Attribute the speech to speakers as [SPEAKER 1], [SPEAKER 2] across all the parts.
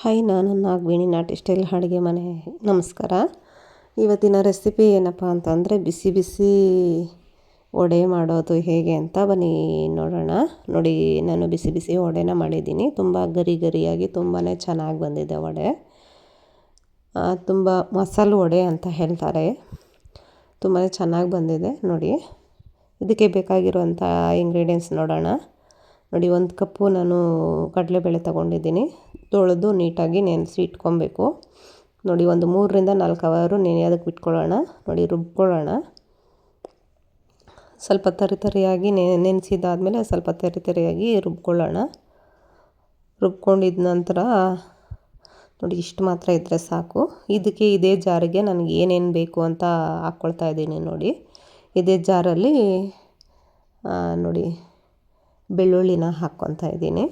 [SPEAKER 1] Hi ನಾನು ನಾಗ್ವೀಣಿ, ನಾಟಿ style ಅಡುಗೆ ಮನೆ. ನಮಸ್ಕಾರ. ಇವತ್ತಿನ ರೆಸಿಪಿ ಏನಪ್ಪ ಅಂತಂದರೆ ಬಿಸಿ ಬಿಸಿ ವಡೆ ಮಾಡೋದು ಹೇಗೆ ಅಂತ ಬನ್ನಿ ನೋಡೋಣ. ನೋಡಿ, ನಾನು ಬಿಸಿ ಬಿಸಿ ವಡೆನ ಮಾಡಿದ್ದೀನಿ. ತುಂಬ ಗರಿ ಗರಿಯಾಗಿ ತುಂಬಾ ಚೆನ್ನಾಗಿ ಬಂದಿದೆ ವಡೆ. ತುಂಬ ಮಸಾಲೆ ವಡೆ ಅಂತ ಹೇಳ್ತಾರೆ. ತುಂಬಾ ಚೆನ್ನಾಗಿ ಬಂದಿದೆ. ನೋಡಿ, ಇದಕ್ಕೆ ಬೇಕಾಗಿರುವಂಥ ಇಂಗ್ರೀಡಿಯೆಂಟ್ಸ್ ನೋಡೋಣ. ನೋಡಿ, ಒಂದು ಕಪ್ಪು ನಾನು ಕಡಲೆಬೇಳೆ ತೊಗೊಂಡಿದ್ದೀನಿ. ತೊಳೆದು ನೀಟಾಗಿ ನೆನೆಸಿ ಇಟ್ಕೊಬೇಕು. ನೋಡಿ, ಒಂದು ಮೂರರಿಂದ ನಾಲ್ಕು ಅವರು ನೆನೆಯೋದಕ್ಕೆ ಬಿಟ್ಕೊಳ್ಳೋಣ. ನೋಡಿ, ರುಬ್ಕೊಳ್ಳೋಣ. ಸ್ವಲ್ಪ ತರಿ ತರಿಯಾಗಿ ನೆನೆಸಿದಾದ್ಮೇಲೆ ಸ್ವಲ್ಪ ತರಿ ತರಿಯಾಗಿ ರುಬ್ಕೊಳ್ಳೋಣ. ರುಬ್ಕೊಂಡಿದ ನಂತರ, ನೋಡಿ, ಇಷ್ಟು ಮಾತ್ರ ಇದ್ದರೆ ಸಾಕು. ಇದಕ್ಕೆ ಇದೇ ಜಾರಿಗೆ ನನಗೆ ಏನೇನು ಬೇಕು ಅಂತ ಹಾಕ್ಕೊಳ್ತಾ ಇದ್ದೀನಿ ನೋಡಿ. ಇದೇ ಜಾರಲ್ಲಿ ನೋಡಿ, ಬೆಳ್ಳುಳ್ಳಿನ ಹಾಕ್ಕೊತಾ ಇದ್ದೀನಿ.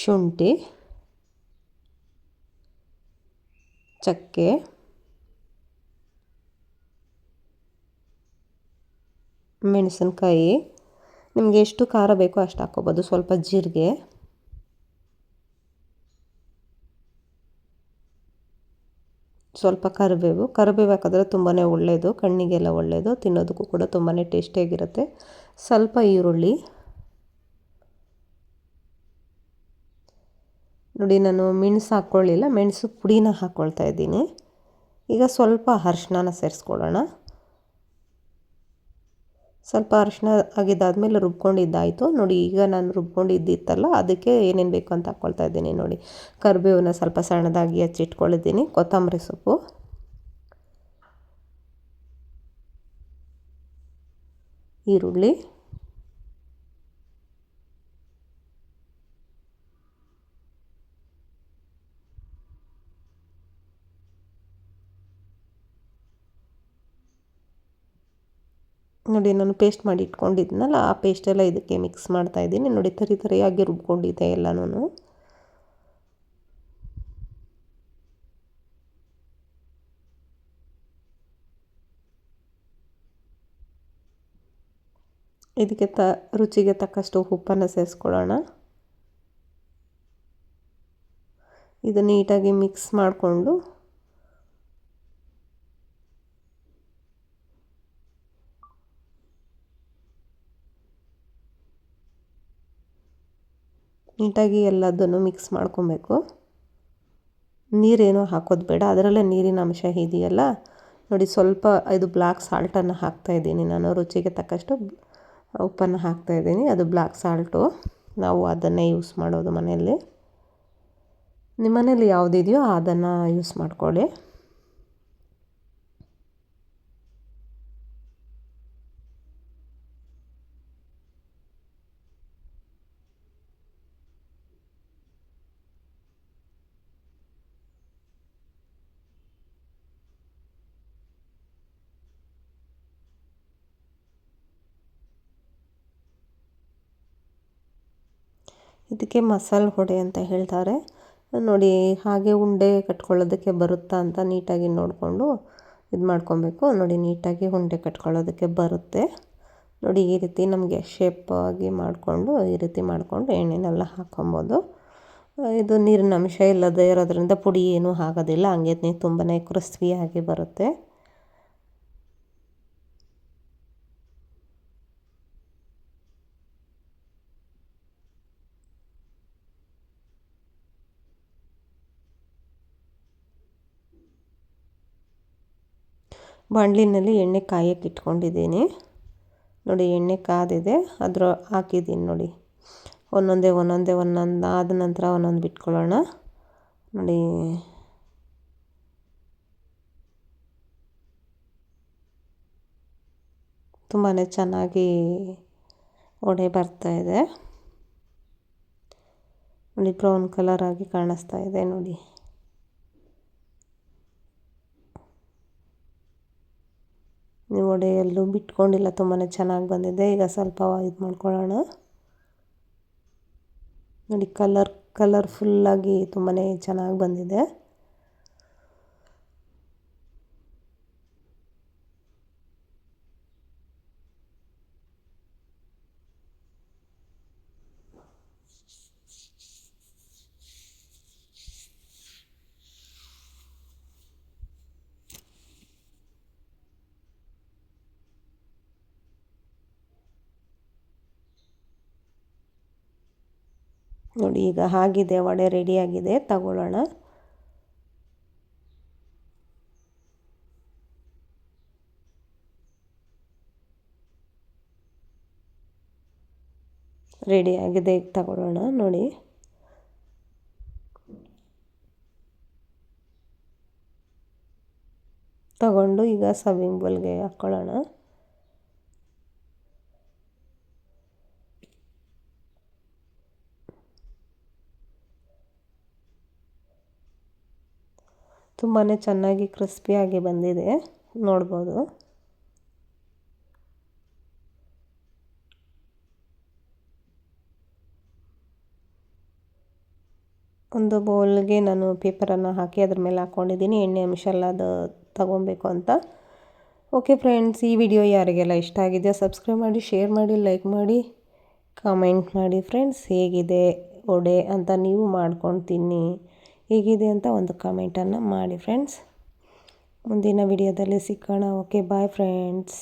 [SPEAKER 1] ಶುಂಠಿ, ಚಕ್ಕೆ, ಮೆಣಸಿನ್ಕಾಯಿ. ನಿಮಗೆ ಎಷ್ಟು ಖಾರ ಬೇಕೋ ಅಷ್ಟು ಹಾಕ್ಕೋಬೋದು. ಸ್ವಲ್ಪ ಜೀರಿಗೆ. ಸ್ವಲ್ಪ ಕರಿಬೇವು. ಕರಿಬೇವು ಹಾಕಿದ್ರೆ ತುಂಬಾ ಒಳ್ಳೆಯದು ಕಣ್ಣಿಗೆಲ್ಲ ಒಳ್ಳೆಯದು ತಿನ್ನೋದಕ್ಕೂ ಕೂಡ ತುಂಬಾ ಟೇಸ್ಟಿಯಾಗಿರುತ್ತೆ. ಸ್ವಲ್ಪ ಈರುಳ್ಳಿ. ನೋಡಿ, ನಾನು ಮೆಣಸು ಹಾಕ್ಕೊಳ್ಳಿಲ್ಲ. ಮೆಣಸು ಪುಡಿನ ಹಾಕ್ಕೊಳ್ತಾ ಇದ್ದೀನಿ. ಈಗ ಸ್ವಲ್ಪ ಅರ್ಶಿನ ಸೇರಿಸ್ಕೊಳ್ಳೋಣ. ಸ್ವಲ್ಪ ಅರಿಶಿಣ ಆಗಿದ್ದಾದಮೇಲೆ ರುಬ್ಕೊಂಡಿದ್ದಾಯಿತು. ನೋಡಿ, ಈಗ ನಾನು ರುಬ್ಕೊಂಡಿದ್ದಿತ್ತಲ್ಲ, ಅದಕ್ಕೆ ಏನೇನು ಬೇಕು ಅಂತ ಹಾಕ್ಕೊಳ್ತಾ ಇದ್ದೀನಿ ನೋಡಿ. ಕರಿಬೇವನ್ನ ಸ್ವಲ್ಪ ಸಣ್ಣದಾಗಿ ಹಚ್ಚಿಟ್ಕೊಂಡಿದ್ದೀನಿ ಕೊತ್ತಂಬರಿ ಸೊಪ್ಪು. ಈರುಳ್ಳಿ. ನೋಡಿ ನಾನು ಪೇಸ್ಟ್ ಮಾಡಿ ಇಟ್ಕೊಂಡಿದ್ನಲ್ಲ, ಆ ಪೇಸ್ಟೆಲ್ಲ ಇದಕ್ಕೆ ಮಿಕ್ಸ್ ಮಾಡ್ತಾ ಇದ್ದೀನಿ. ನೋಡಿ ತರಿ ತರಿಯಾಗಿ ರುಬ್ಕೊಂಡಿದ್ದೆ ಎಲ್ಲನೂ ಇದಕ್ಕೆ ತ, ರುಚಿಗೆ ತಕ್ಕಷ್ಟು ಉಪ್ಪನ್ನು ಸೇರಿಸ್ಕೊಳ್ಳೋಣ. ಇದು ನೀಟಾಗಿ ಮಿಕ್ಸ್ ಮಾಡಿಕೊಂಡು ನೀಟಾಗಿ ಎಲ್ಲದನ್ನು ಮಿಕ್ಸ್ ಮಾಡ್ಕೊಬೇಕು. ನೀರೇನು ಹಾಕೋದು ಬೇಡ. ಅದರಲ್ಲೇ ನೀರಿನ ಅಂಶ ಇದೆಯಲ್ಲ? ನೋಡಿ, ಸ್ವಲ್ಪ ಇದು ಬ್ಲ್ಯಾಕ್ ಸಾಲ್ಟನ್ನು ಹಾಕ್ತಾಯಿದ್ದೀನಿ ನಾನು ರುಚಿಗೆ ತಕ್ಕಷ್ಟು ಉಪ್ಪನ್ನು ಹಾಕ್ತಾಯಿದ್ದೀನಿ ಅದು ಬ್ಲ್ಯಾಕ್ ಸಾಲ್ಟು ನಾವು ಅದನ್ನೇ ಯೂಸ್ ಮಾಡೋದು ಮನೆಯಲ್ಲಿ. ನಿಮ್ಮ ಮನೇಲಿ ಯಾವುದಿದೆಯೋ ಅದನ್ನು ಯೂಸ್ ಮಾಡ್ಕೊಳ್ಳಿ. ಇದಕ್ಕೆ ಮಸಾಲೆ ಹೊಡೆ ಅಂತ ಹೇಳ್ತಾರೆ. ನೋಡಿ, ಹಾಗೆ ಉಂಡೆ ಕಟ್ಕೊಳ್ಳೋದಕ್ಕೆ ಬರುತ್ತಾ ಅಂತ ನೀಟಾಗಿ ನೋಡಿಕೊಂಡು ಇದು ಮಾಡ್ಕೊಬೇಕು. ನೋಡಿ, ನೀಟಾಗಿ ಉಂಡೆ ಕಟ್ಕೊಳ್ಳೋದಕ್ಕೆ ಬರುತ್ತೆ. ನೋಡಿ, ಈ ರೀತಿ ನಮಗೆ ಶೇಪ್ ಆಗಿ ಮಾಡಿಕೊಂಡು, ಈ ರೀತಿ ಮಾಡಿಕೊಂಡು ಎಣ್ಣೆನೆಲ್ಲ ಹಾಕ್ಕೊಬೋದು ಇದು ನೀರಿನ ಅಂಶ ಇಲ್ಲದೆ ಇರೋದ್ರಿಂದ ಪುಡಿ ಏನೂ ಆಗೋದಿಲ್ಲ. ಹಂಗೆ ತುಂಬಾ ಕ್ರಿಸ್ಪಿಯಾಗಿ ಬರುತ್ತೆ. ಬಾಣಲಿನಲ್ಲಿ ಎಣ್ಣೆ ಕಾಯಕ್ಕೆ ಇಟ್ಕೊಂಡಿದ್ದೀನಿ. ನೋಡಿ, ಎಣ್ಣೆ ಕಾದಿದೆ. ಅದ್ರ, ಹಾಕಿದ್ದೀನಿ ನೋಡಿ. ಒಂದೊಂದೇ ಒಂದೊಂದೇ, ಒಂದೊಂದು ಆದ ನಂತರ ಒಂದೊಂದು ಬಿಟ್ಕೊಳ್ಳೋಣ. ನೋಡಿ. ತುಂಬಾ ಚೆನ್ನಾಗಿ ಒಡೆ ಇದೆ. ನೋಡಿ, ಬ್ರೌನ್ ಕಲರ್ ಆಗಿ ಕಾಣಿಸ್ತಾ ಇದೆ ನೋಡಿ. ನೀವು ವಡೆ ಎಲ್ಲೂ ಬಿಟ್ಕೊಂಡಿಲ್ಲ ತುಂಬಾ ಚೆನ್ನಾಗಿ ಬಂದಿದೆ. ಈಗ ಸ್ವಲ್ಪ ಇದು ಮಾಡ್ಕೊಳ್ಳೋಣ. ನೋಡಿ ಕಲರ್ ಕಲರ್ಫುಲ್ಲಾಗಿ ತುಂಬಾ ಚೆನ್ನಾಗಿ ಬಂದಿದೆ. ನೋಡಿ, ಈಗ ಆಗಿದೆ ವಡೆ ರೆಡಿಯಾಗಿದೆ ತಗೊಳ್ಳೋಣ. ರೆಡಿ ಆಗಿದೆ, ಈಗ ತಗೊಳ್ಳೋಣ, ನೋಡಿ. ತಗೊಂಡು ಈಗ ಸವಿಂಗ್ ಬೌಲ್ಗೆ ಹಾಕ್ಕೊಳ್ಳೋಣ ತುಂಬಾ ಚೆನ್ನಾಗಿ ಕ್ರಿಸ್ಪಿಯಾಗಿ ಬಂದಿದೆ. ನೋಡ್ಬೋದು. ಒಂದು ಬೌಲ್ಗೆ ನಾನು ಪೇಪರನ್ನು ಹಾಕಿ ಅದ್ರ ಮೇಲೆ ಹಾಕ್ಕೊಂಡಿದ್ದೀನಿ ಎಣ್ಣೆ ಅಂಶ ಎಲ್ಲ ಅದು ತಗೊಬೇಕು ಅಂತ. ಓಕೆ ಫ್ರೆಂಡ್ಸ್ ಈ ವಿಡಿಯೋ ಯಾರಿಗೆಲ್ಲ ಇಷ್ಟ ಆಗಿದೆ ಸಬ್ಸ್ಕ್ರೈಬ್ ಮಾಡಿ ಶೇರ್ ಮಾಡಿ ಲೈಕ್ ಮಾಡಿ ಕಾಮೆಂಟ್ ಮಾಡಿ ಫ್ರೆಂಡ್ಸ್ ಹೇಗಿದೆ, ಒಡೆ ಅಂತ ನೀವು ಮಾಡ್ಕೊಂಡು ತಿನ್ನಿ ಹೇಗಿದೆ ಅಂತ ಒಂದು ಕಮೆಂಟನ್ನು ಮಾಡಿ ಫ್ರೆಂಡ್ಸ್ ಮುಂದಿನ ವಿಡಿಯೋದಲ್ಲಿ ಸಿಕ್ಕೋಣ ಓಕೆ ಬಾಯ್ ಫ್ರೆಂಡ್ಸ್